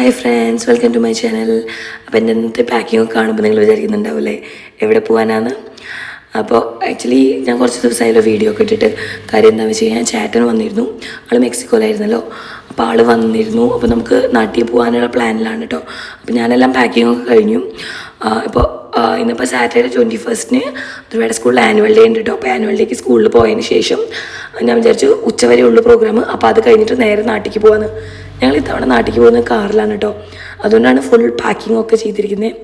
Hi friends welcome to my channel അപ്പോൾ എന്റെ ഇന്നത്തെ പാക്കിംഗ് ഒക്കെ കാണുമ്പോൾ നിങ്ങൾ വിചാരിക്കുന്നുണ്ടാവില്ലേ? എവിടെ പോകാനാണ് അപ്പോൾ ആക്ച്വലി ഞാൻ കുറച്ച് ദിവസമായല്ലോ വീഡിയോ ഒക്കെ ഇട്ടിട്ട്. കാര്യം എന്താണെന്ന് വെച്ച് കഴിഞ്ഞാൽ ചേട്ടൻ വന്നിരുന്നു. ആൾ മെക്സിക്കോയിലായിരുന്നല്ലോ. അപ്പോൾ ആൾ വന്നിരുന്നു. അപ്പോൾ നമുക്ക് നാട്ടിൽ പോകാനുള്ള പ്ലാനിലാണ് കേട്ടോ അപ്പോൾ ഞാനെല്ലാം പാക്കിംഗ് ഒക്കെ കഴിഞ്ഞു. ഇപ്പോൾ ഇന്നിപ്പോൾ സാറ്റർഡേ ട്വന്റി ഫസ്റ്റിന് ധ്രുവയുടെ സ്കൂളിൽ ആനുവൽ ഡേ ഉണ്ട് കേട്ടോ അപ്പോൾ ആനുവൽ ഡേക്ക് സ്കൂളിൽ പോയതിന് ശേഷം ഞാൻ വിചാരിച്ചു ഉച്ചവരെ ഉള്ളു പ്രോഗ്രാം അപ്പോൾ അത് കഴിഞ്ഞിട്ട് നേരെ നാട്ടിലേക്ക് പോകാന്ന് ഞങ്ങൾ ഇത്തവണ നാട്ടിലേക്ക് പോകുന്നത് കാറിലാണ് കേട്ടോ അതുകൊണ്ടാണ് ഫുൾ പാക്കിംഗ് ഒക്കെ ചെയ്തിരിക്കുന്നത്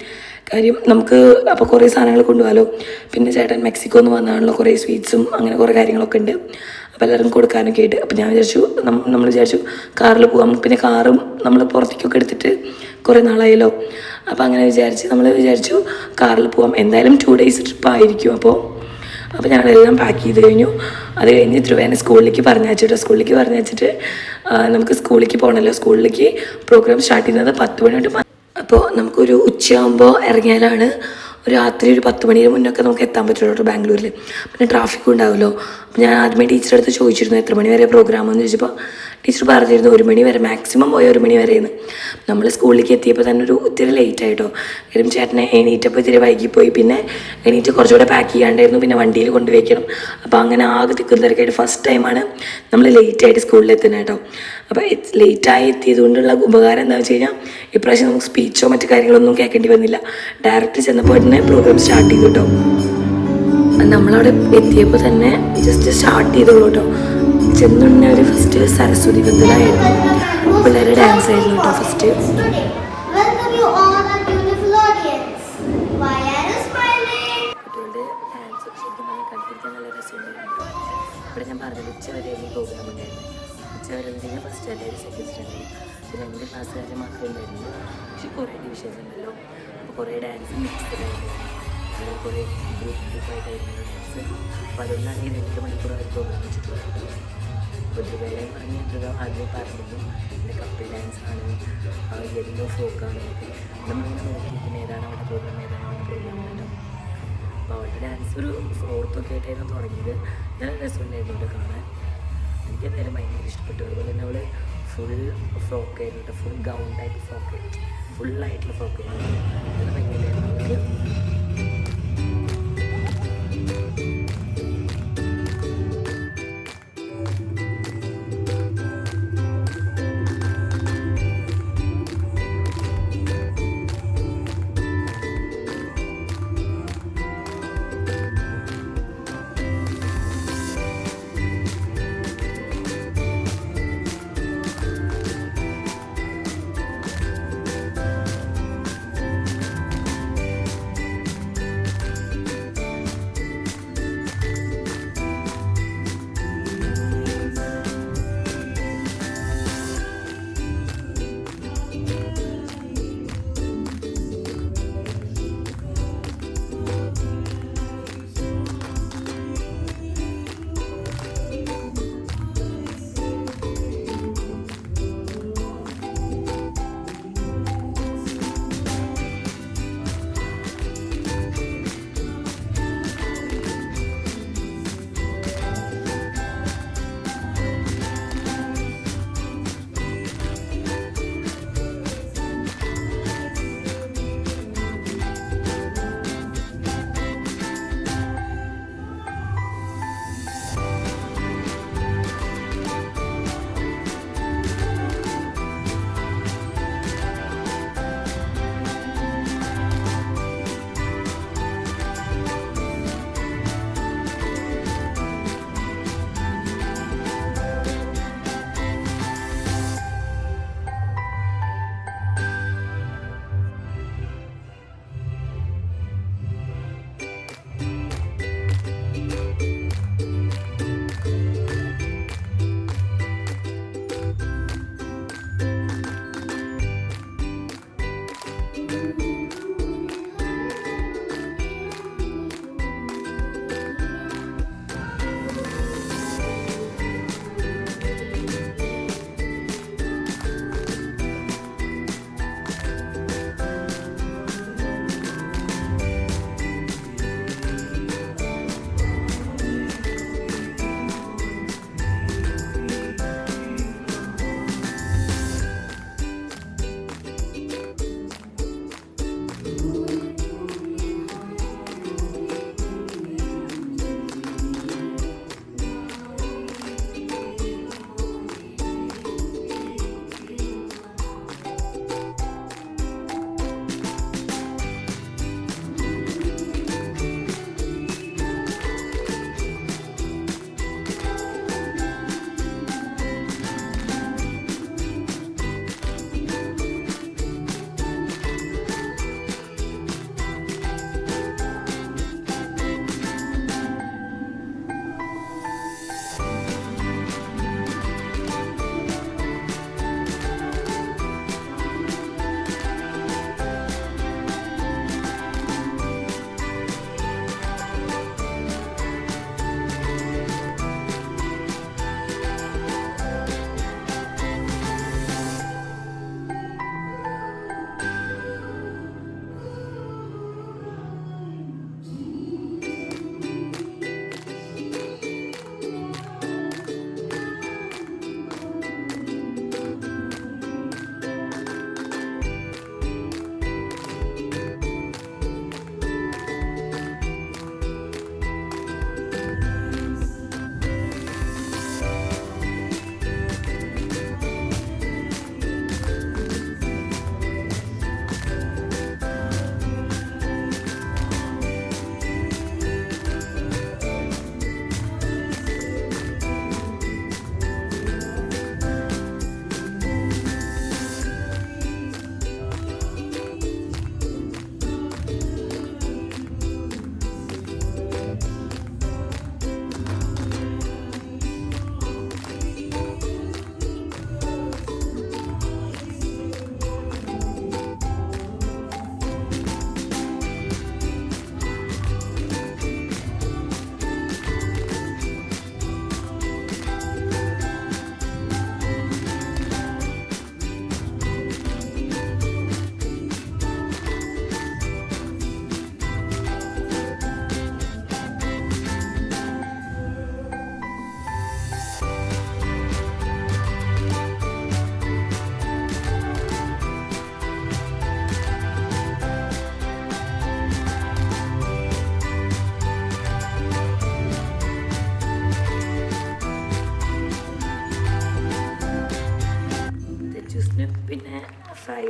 കാര്യം നമുക്ക് അപ്പോൾ കുറേ സാധനങ്ങൾ കൊണ്ടുപോകാമല്ലോ പിന്നെ ചേട്ടൻ മെക്സിക്കോ എന്ന് വന്നാണല്ലോ കുറേ സ്വീറ്റ്സും അങ്ങനെ കുറേ കാര്യങ്ങളൊക്കെ ഉണ്ട്. അപ്പോൾ എല്ലാവർക്കും കൊടുക്കാനൊക്കെ ആയിട്ട്. അപ്പോൾ ഞാൻ വിചാരിച്ചു നമ്മൾ വിചാരിച്ചു കാറിൽ പോകാം പിന്നെ കാറും നമ്മൾ പുറത്തേക്കൊക്കെ എടുത്തിട്ട് കുറേ നാളായല്ലോ. അപ്പോൾ അങ്ങനെ വിചാരിച്ച് നമ്മൾ വിചാരിച്ചു കാറിൽ പോകാം എന്തായാലും ടു ഡേയ്സ് ട്രിപ്പ് ആയിരിക്കും അപ്പോൾ അപ്പോൾ ഞങ്ങളെല്ലാം പാക്ക് ചെയ്ത് കഴിഞ്ഞു. അത് കഴിഞ്ഞ് ധ്രുവേനെ സ്കൂളിലേക്ക് പറഞ്ഞയച്ചിട്ട് സ്കൂളിലേക്ക് പറഞ്ഞയച്ചിട്ട് നമുക്ക് സ്കൂളിലേക്ക് പോകണമല്ലോ സ്കൂളിലേക്ക് പ്രോഗ്രാം സ്റ്റാർട്ട് ചെയ്യുന്നത് പത്ത് മണി തൊട്ട് അപ്പോൾ നമുക്കൊരു ഉച്ചയാകുമ്പോൾ ഇറങ്ങിയാലാണ് രാത്രി ഒരു പത്ത് മണിയുടെ മുന്നൊക്കെ നമുക്ക് എത്താൻ പറ്റുള്ളൂ ബാംഗ്ലൂരിൽ പിന്നെ ട്രാഫിക്കും ഉണ്ടാവുമല്ലോ. അപ്പോൾ ഞാൻ ആദ്യമേ ടീച്ചറെ അടുത്ത് ചോദിച്ചിരുന്നു എത്ര മണി വരെ പ്രോഗ്രാം എന്ന് ചോദിച്ചപ്പോൾ ടീച്ചർ പറഞ്ഞിരുന്നു ഒരു മണി വരെ മാക്സിമം പോയ ഒരു മണി വരെയെന്ന് നമ്മൾ സ്കൂളിലേക്ക് എത്തിയപ്പോൾ തന്നെ ഒരു ഇത്തിരി ലേറ്റ് ആയിട്ടോ. കാര്യം ചേട്ടനെ എണീറ്റപ്പോൾ ഇത്തിരി വൈകിപ്പോയി. പിന്നെ എണീറ്റ് കുറച്ചുകൂടെ പാക്ക് ചെയ്യാണ്ടായിരുന്നു. പിന്നെ വണ്ടിയിൽ കൊണ്ടുവയ്ക്കണം അപ്പോൾ അങ്ങനെ ആകെ തിക്കുന്നതിരക്കായിട്ട് ഫസ്റ്റ് ടൈമാണ് നമ്മൾ ലേറ്റ് ആയിട്ട് സ്കൂളിൽ എത്തുന്നത് കേട്ടോ. അപ്പോൾ ലേറ്റായി എത്തിയത് കൊണ്ടുള്ള ഉപകാരം എന്താ വെച്ച് കഴിഞ്ഞാൽ ഇപ്രാവശ്യം നമുക്ക് സ്പീച്ചോ മറ്റു കാര്യങ്ങളൊന്നും കേൾക്കേണ്ടി വന്നില്ല. ഡയറക്റ്റ് ചെന്നപ്പോൾ തന്നെ പ്രോഗ്രാം സ്റ്റാർട്ട് ചെയ്തു കേട്ടോ. നമ്മളവിടെ എത്തിയപ്പോൾ തന്നെ ജസ്റ്റ് സ്റ്റാർട്ട് ചെയ്തോളൂ കേട്ടോ. ചെന്നുടനെ ഒരു ഫസ്റ്റ് സരസ്വതി ബന്ധലായിരുന്നു പിള്ളേരെ ഡാൻസ് ആയിരുന്നു കേട്ടോ ഫസ്റ്റ് ഇവിടെ ഞാൻ പറഞ്ഞത് ഉച്ചവരെ പ്രോഗ്രാം ഉണ്ടായിരുന്നു ഉച്ചവരെ വെച്ചാൽ ഫസ്റ്റ് അല്ലെങ്കിൽ സെക്കൻഡ് സ്റ്റാൻഡേർഡ് പിന്നെ രണ്ട് ക്ലാസ്സുകാരെ മാത്രമേ ഉണ്ടായിരുന്നു പക്ഷേ കുറേ ഡിവിഷൻസ് ഉണ്ടല്ലോ അപ്പോൾ കുറേ ഡാൻസ് മിക്സ്ഡായിരുന്നു അങ്ങനെ കുറേ ഗ്രൂപ്പ് ഗ്രൂപ്പായിട്ടായിരുന്നു ഡാൻസ് അപ്പോൾ അതുകൊണ്ടാണ് ഈ രണ്ട് മണിക്കൂർ അവർ പ്രോഗ്രാം വെച്ചിട്ടുള്ളത് അപ്പോൾ ധ്രുവയെ പറഞ്ഞ് ആദ്യം പറഞ്ഞിരുന്നു. എന്റെ കപ്പിൾ ഡാൻസ് ആണ്. യെല്ലോ ഫോക്കാണ് നമ്മളിങ്ങനെ നോക്കിയിരിക്കുന്ന ഏതാണ് അവിടെ പ്രോഗ്രാം ഏതാണ് അവിടെ പ്രോഗ്രാം കേട്ടോ അപ്പോൾ അവളുടെ ഡാൻസ് ഒരു ഫോർത്തൊക്കെ ആയിട്ടായിരുന്നു തുടങ്ങിയത്. നല്ല രസമുണ്ടായിരുന്നു അവിടെ കാണാൻ. എനിക്ക് എന്തായാലും ഭയങ്കര ഇഷ്ടപ്പെട്ടു. അതുപോലെ തന്നെ അവൾ ഫുൾ ഫ്രോക്ക് ആയിരുന്നു ഫുൾ ഗൗൺ ടൈപ്പ് ഫ്രോക്ക് ഫുള്ളായിട്ടുള്ള ഫ്രോക്ക് ആയിരുന്നു. അത് ഭയങ്കരമായിരുന്നു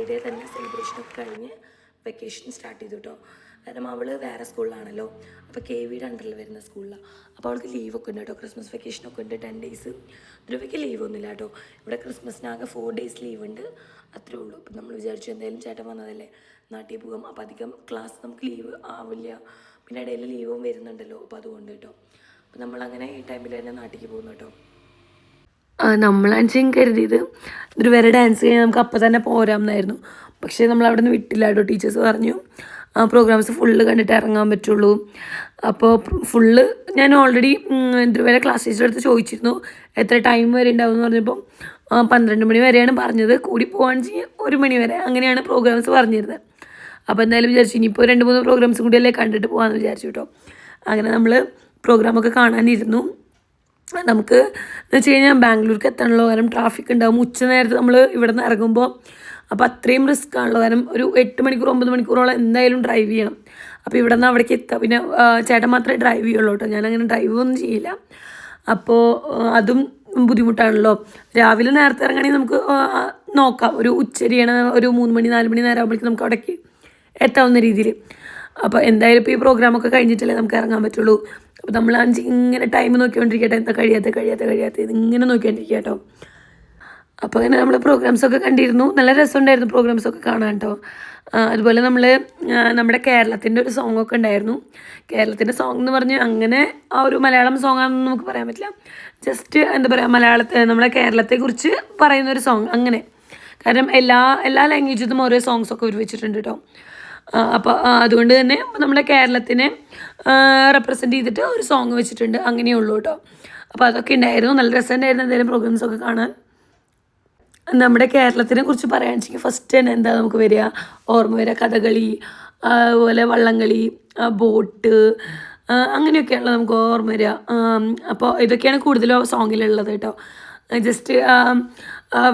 ഫ്രൈഡേ തന്നെ സെലിബ്രേഷനൊക്കെ കഴിഞ്ഞ് വെക്കേഷൻ സ്റ്റാർട്ട് ചെയ്തു കേട്ടോ കാരണം അവൾ വേറെ സ്കൂളിലാണല്ലോ അപ്പോൾ കെ വിയുടെ അണ്ടറിൽ വരുന്ന സ്കൂളിലാണ് അപ്പോൾ അവൾക്ക് ലീവൊക്കെ ഉണ്ട് കേട്ടോ ക്രിസ്മസ് വെക്കേഷനൊക്കെ ഉണ്ട് ടെൻ ഡേയ്സ് ധ്രുവയ്ക്ക് ലീവൊന്നുമില്ല കേട്ടോ ഇവിടെ ക്രിസ്മസിനാകെ ഫോർ ഡേയ്സ് ലീവ് ഉണ്ട്. അത്രേ ഉള്ളൂ. അപ്പം നമ്മൾ വിചാരിച്ചു എന്തായാലും ചേട്ടൻ വന്നതല്ലേ? നാട്ടിൽ പോകും. അപ്പോൾ അധികം ക്ലാസ് നമുക്ക് ലീവ് ആവില്ല. പിന്നെ ഇടയിൽ ലീവും വരുന്നുണ്ടല്ലോ. അപ്പോൾ അതുകൊണ്ട് കേട്ടോ അപ്പോൾ നമ്മളങ്ങനെ ഈ ടൈമിൽ തന്നെ നാട്ടിലേക്ക് പോകുന്നു കേട്ടോ നമ്മളാണെങ്കിലും കരുതിയത് ഒരു വരെ ഡാൻസ് കഴിഞ്ഞാൽ നമുക്ക് അപ്പം തന്നെ പോരാമെന്നായിരുന്നു പക്ഷേ നമ്മൾ അവിടെ നിന്ന് വിട്ടില്ല കേട്ടോ. ടീച്ചേഴ്സ് പറഞ്ഞു ആ പ്രോഗ്രാംസ് ഫുള്ള് കണ്ടിട്ട് ഇറങ്ങാൻ പറ്റുള്ളൂ. അപ്പോൾ ഫുള്ള് ഞാൻ ഓൾറെഡി ഇതുവരെ ക്ലാസ് ടീച്ചറെ അടുത്ത് ചോദിച്ചിരുന്നു എത്ര ടൈം വരെ ഉണ്ടാവും എന്ന് പറഞ്ഞപ്പോൾ പന്ത്രണ്ട് മണി വരെയാണ് പറഞ്ഞത്. കൂടി പോകാണെന്ന് വെച്ചാൽ ഒരു മണി വരെ. അങ്ങനെയാണ് പ്രോഗ്രാംസ് പറഞ്ഞിരുന്നത് അപ്പോൾ എന്തായാലും വിചാരിച്ചു ഇനിയിപ്പോൾ രണ്ട് മൂന്ന് പ്രോഗ്രാംസും കൂടിയല്ലേ കണ്ടിട്ട് പോകാമെന്ന് വിചാരിച്ചു കേട്ടോ. അങ്ങനെ നമ്മൾ പ്രോഗ്രാമൊക്കെ കാണാനിരുന്നു. നമുക്ക് എന്ന് വെച്ച് കഴിഞ്ഞാൽ ബാംഗ്ലൂർക്ക് എത്തണമല്ലോ കാരണം ട്രാഫിക് ഉണ്ടാവും. ഉച്ച നേരത്ത് നമ്മൾ ഇവിടെ നിന്ന് ഇറങ്ങുമ്പോൾ അപ്പോൾ അത്രയും റിസ്ക് ആണല്ലോ കാരണം ഒരു എട്ട് മണിക്കൂർ ഒമ്പത് മണിക്കൂറോളം എന്തായാലും ഡ്രൈവ് ചെയ്യണം. അപ്പോൾ ഇവിടെ നിന്ന് അവിടേക്ക് എത്താം. പിന്നെ ചേട്ടൻ മാത്രമേ ഡ്രൈവ് ചെയ്യുള്ളൂ കേട്ടോ. ഞാനങ്ങനെ ഡ്രൈവ് ഒന്നും ചെയ്യില്ല. അപ്പോൾ അതും ബുദ്ധിമുട്ടാണല്ലോ. രാവിലെ നേരത്തെ ഇറങ്ങണമെങ്കിൽ നമുക്ക് നോക്കാം. ഒരു ഉച്ചരിയാണ് ഒരു മൂന്ന് മണി നാല് മണി നേരം ആകുമ്പോഴേക്കും നമുക്ക് അവിടേക്ക് എത്താവുന്ന രീതിയിൽ അപ്പോൾ എന്തായാലും ഇപ്പോൾ ഈ പ്രോഗ്രാമൊക്കെ കഴിഞ്ഞിട്ടല്ലേ നമുക്ക് ഇറങ്ങാൻ പറ്റുള്ളൂ. അപ്പോൾ നമ്മൾ അഞ്ച് ഇങ്ങനെ ടൈം നോക്കിക്കൊണ്ടിരിക്കട്ടെ എന്താ കഴിയാത്ത കഴിയാത്ത കഴിയാത്ത ഇങ്ങനെ നോക്കിക്കൊണ്ടിരിക്കുക കേട്ടോ. അപ്പോൾ അങ്ങനെ നമ്മൾ പ്രോഗ്രാംസൊക്കെ കണ്ടിരുന്നു. നല്ല രസമുണ്ടായിരുന്നു പ്രോഗ്രാംസൊക്കെ കാണാൻ കേട്ടോ. അതുപോലെ നമ്മൾ നമ്മുടെ കേരളത്തിന്റെ ഒരു സോങ് ഒക്കെ ഉണ്ടായിരുന്നു. കേരളത്തിന്റെ സോങ് എന്ന് പറഞ്ഞ് അങ്ങനെ ആ ഒരു മലയാളം സോങ് ആണെന്ന് നമുക്ക് പറയാൻ പറ്റില്ല. ജസ്റ്റ് എന്താ പറയുക മലയാളത്തെ നമ്മുടെ കേരളത്തെക്കുറിച്ച് പറയുന്ന ഒരു സോങ് അങ്ങനെ. കാരണം എല്ലാ എല്ലാ ലാംഗ്വേജിലും ഓരോ സോങ്സൊക്കെ ഒരു വെച്ചിട്ടുണ്ട് കേട്ടോ. അപ്പോൾ അതുകൊണ്ട് തന്നെ നമ്മുടെ കേരളത്തിനെ റെപ്രസെന്റ് ചെയ്തിട്ട് ഒരു സോങ് വെച്ചിട്ടുണ്ട്. അങ്ങനെയുള്ളൂ കേട്ടോ. അപ്പോൾ അതൊക്കെ ഉണ്ടായിരുന്നു. നല്ല രസമുണ്ടായിരുന്നു എന്തെങ്കിലും പ്രോഗ്രാംസ് ഒക്കെ കാണാൻ. നമ്മുടെ കേരളത്തിനെ കുറിച്ച് പറയുകയാണെന്ന് വെച്ചാൽ ഫസ്റ്റ് തന്നെ എന്താ നമുക്ക് വരിക? ഓർമ്മ വരിക. കഥകളി അതുപോലെ വള്ളംകളി ബോട്ട് അങ്ങനെയൊക്കെയാണ് നമുക്ക് ഓർമ്മ വരിക. അപ്പോൾ ഇതൊക്കെയാണ് കൂടുതലും സോങ്ങിലുള്ളത് കേട്ടോ. ജസ്റ്റ്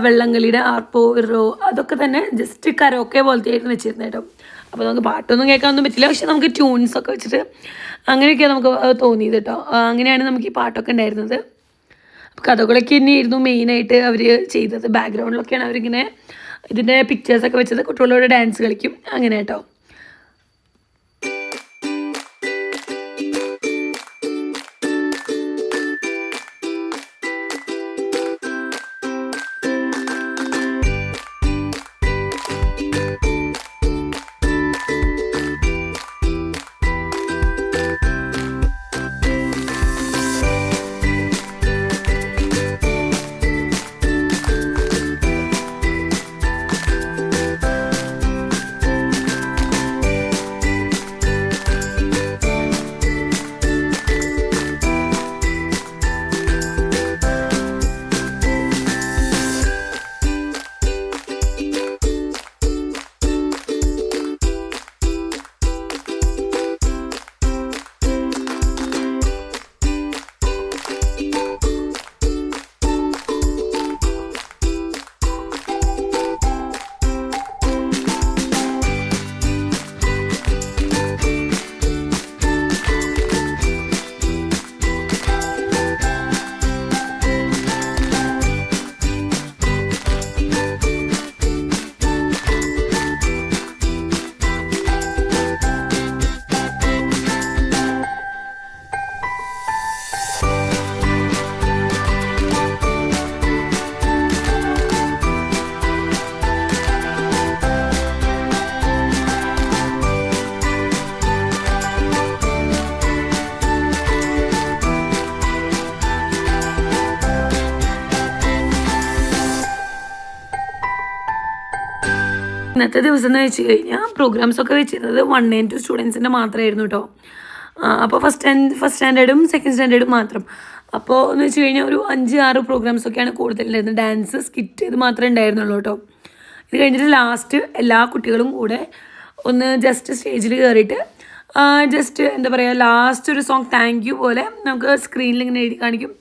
വെള്ളംകളിയുടെ ആർപ്പോ ഇറോ അതൊക്കെ തന്നെ ജസ്റ്റ് കരോക്കെ പോലത്തെ ആയിരുന്നു വെച്ചിരുന്നത് കേട്ടോ. അപ്പോൾ നമുക്ക് പാട്ടൊന്നും കേൾക്കാനൊന്നും പറ്റില്ല. പക്ഷെ നമുക്ക് ട്യൂൺസ് ഒക്കെ വെച്ചിട്ട് അങ്ങനെയൊക്കെയാണ് നമുക്ക് തോന്നിയത് കേട്ടോ അങ്ങനെയാണ് നമുക്ക് ഈ പാട്ടൊക്കെ ഉണ്ടായിരുന്നത്. അപ്പോൾ കഥകളൊക്കെ തന്നെയായിരുന്നു മെയിനായിട്ട് അവർ ചെയ്തത്. ബാക്ക്ഗ്രൗണ്ടിലൊക്കെയാണ് അവരിങ്ങനെ ഇതിന്റെ പിക്ചേഴ്സൊക്കെ വെച്ചത്. കുട്ടികളോട് ഡാൻസ് കളിക്കും. അങ്ങനെ കേട്ടോ ഇന്നത്തെ ദിവസം എന്ന് വെച്ച് കഴിഞ്ഞാൽ പ്രോഗ്രാംസ് ഒക്കെ വെച്ചിരുന്നത് വൺ ആൻഡ് ടു സ്റ്റുഡൻസിന്റെ മാത്രമായിരുന്നു കേട്ടോ അപ്പോൾ ഫസ്റ്റ് സ്റ്റാൻഡ് ഫസ്റ്റ് സ്റ്റാൻഡേർഡും സെക്കൻഡ് സ്റ്റാൻഡേർഡും മാത്രം. അപ്പോൾ എന്ന് വെച്ച് കഴിഞ്ഞാൽ ഒരു അഞ്ച് ആറ് പ്രോഗ്രാംസ് ഒക്കെയാണ് കൂടുതലുണ്ടായിരുന്നത്. ഡാൻസ് സ്കിറ്റ് ഇത് മാത്രമേ ഉണ്ടായിരുന്നുള്ളൂ കേട്ടോ ഇത് കഴിഞ്ഞിട്ട് ലാസ്റ്റ് എല്ലാ കുട്ടികളും കൂടെ ഒന്ന് ജസ്റ്റ് സ്റ്റേജിൽ കയറിയിട്ട് ജസ്റ്റ് എന്താ പറയുക ലാസ്റ്റ് ഒരു സോങ് താങ്ക് യു പോലെ നമുക്ക് സ്ക്രീനിൽ ഇങ്ങനെ എഴുതി കാണിക്കും.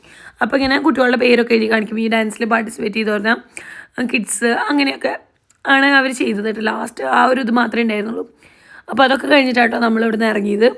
അപ്പോൾ ഇങ്ങനെ കുട്ടികളുടെ പേരൊക്കെ എഴുതി കാണിക്കും. ഈ ഡാൻസിൽ പാർട്ടിസിപ്പേറ്റ് ചെയ്ത് പറഞ്ഞാൽ കിഡ്സ് അങ്ങനെയൊക്കെ. ആണ് അവർ ചെയ്തത് ലാസ്റ്റ് ആ ഒരു ഇത് മാത്രമേ ഉണ്ടായിരുന്നുള്ളൂ. അപ്പോൾ അതൊക്കെ കഴിഞ്ഞിട്ടാട്ടോ നമ്മൾ ഇവിടുന്ന് ഇറങ്ങിയത്.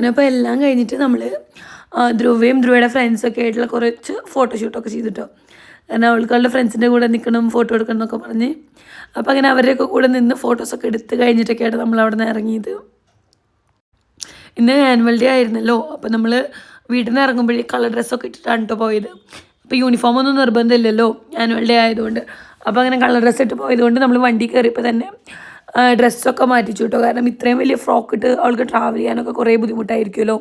അങ്ങനെ അപ്പോൾ എല്ലാം കഴിഞ്ഞിട്ട് നമ്മൾ ധ്രുവയും ധ്രുവയുടെ ഫ്രണ്ട്സൊക്കെ ആയിട്ടുള്ള കുറച്ച് ഫോട്ടോഷൂട്ടൊക്കെ ചെയ്തിട്ടോ. കാരണം അവൾക്ക് അവളുടെ ഫ്രണ്ട്സിന്റെ കൂടെ നിൽക്കണം ഫോട്ടോ എടുക്കണം എന്നൊക്കെ പറഞ്ഞ്. അപ്പോൾ അങ്ങനെ അവരുടെയൊക്കെ കൂടെ നിന്ന് ഫോട്ടോസൊക്കെ എടുത്ത് കഴിഞ്ഞിട്ടൊക്കെയാണ് നമ്മൾ അവിടെ നിന്ന് ഇറങ്ങിയത്. ഇന്ന് ആനുവൽ ഡേ ആയിരുന്നല്ലോ അപ്പോൾ നമ്മൾ വീട്ടിൽ നിന്ന് ഇറങ്ങുമ്പോഴേ കളർ ഡ്രസ്സൊക്കെ ഇട്ടിട്ടാണ് കേട്ടോ പോയത്. അപ്പോൾ യൂണിഫോം ഒന്നും നിർബന്ധമില്ലല്ലോ ആനുവൽ ഡേ ആയതുകൊണ്ട്. അപ്പോൾ അങ്ങനെ കളർ ഡ്രസ്സ് ഇട്ട് പോയതുകൊണ്ട് നമ്മൾ വണ്ടി കയറിയപ്പോൾ തന്നെ ഡ്രസ്സൊക്കെ മാറ്റിച്ചു കേട്ടോ. കാരണം ഇത്രയും വലിയ ഫ്രോക്ക് ഇട്ട് അവൾക്ക് ട്രാവൽ ചെയ്യാനൊക്കെ കുറേ ബുദ്ധിമുട്ടായിരിക്കുമല്ലോ.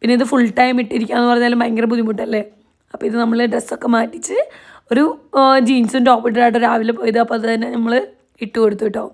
പിന്നെ ഇത് ഫുൾ ടൈം ഇട്ടിരിക്കുക എന്ന് പറഞ്ഞാൽ ഭയങ്കര ബുദ്ധിമുട്ടല്ലേ? അപ്പോൾ ഇത് നമ്മൾ ഡ്രസ്സൊക്കെ മാറ്റിച്ച് ഒരു ജീൻസും ടോപ്പ് ഇട്ടിട്ടായിട്ട് രാവിലെ പോയത്. അപ്പോൾ അത് തന്നെ നമ്മൾ ഇട്ട് കൊടുത്തു കേട്ടോ.